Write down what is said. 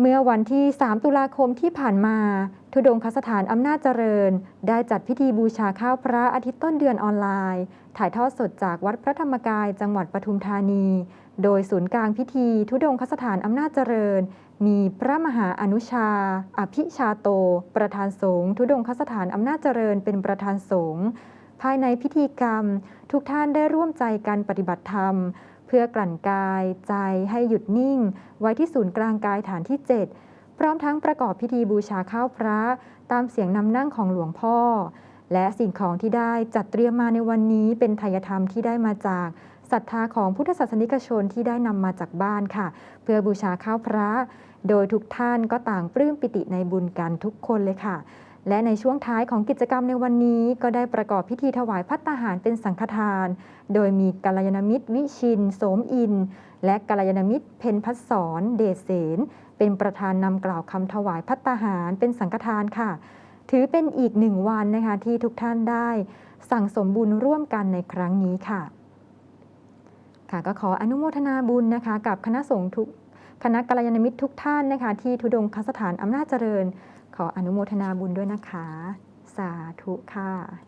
เมื่อวันที่ 3 ตุลาคมที่ผ่านมา ทุดงคสถานอำนาจเจริญ ได้จัดพิธีบูชาข้าวพระอาทิตย์ต้นเดือนออนไลน์ ถ่ายทอดสดจากวัดพระธรรมกายจังหวัดปทุมธานี โดยศูนย์กลางพิธี ทุดงคสถานอำนาจเจริญ มีพระมหาอนุชา อภิชาโต ประธานสงฆ์ทุดงคสถานอำนาจเจริญเป็นประธานสงฆ์ ภายในพิธีกรรม ทุกท่านได้ร่วมใจกันปฏิบัติธรรม เพื่อกลั่นกายใจให้หยุดนิ่ง ไว้ที่ศูนย์กลางกายฐานที่ 7 พร้อมทั้งประกอบพิธีบูชาข้าวพระ ตามเสียงนำนั่งของหลวงพ่อ และสิ่งของที่ได้จัดเตรียมมาในวันนี้เป็นทายธรรมที่ได้มาจาก ศรัทธาของพุทธศาสนิกชนที่ได้นำมาจากบ้านค่ะ เพื่อบูชาข้าวพระ โดยทุกท่านก็ต่างปลื้มปิติในบุญกันทุกคนเลยค่ะ และในช่วงท้ายของกิจกรรมในวันนี้ ก็ได้ประกอบพิธีถวายพัตตาหารเป็นสังฆทาน โดยมีกัลยาณมิตรวิชินโสมอิน และกัลยาณมิตรเพนพัฒสอนเดชเสนเป็นประธานนำกล่าวคำถวายพัตตาหารเป็นสังฆทานค่ะ ถือเป็นอีกหนึ่งวันนะคะที่ทุกท่านได้ สั่งสมบุญร่วมกันในครั้งนี้ค่ะ ค่ะก็ขออนุโมทนาบุญนะคะ กับคณะสงฆ์ทุกคณะกัลยาณมิตรทุกท่านนะคะ ที่ทุดงคสถานอำนาจเจริญ ขออนุโมทนาบุญด้วยนะคะ สาธุค่ะ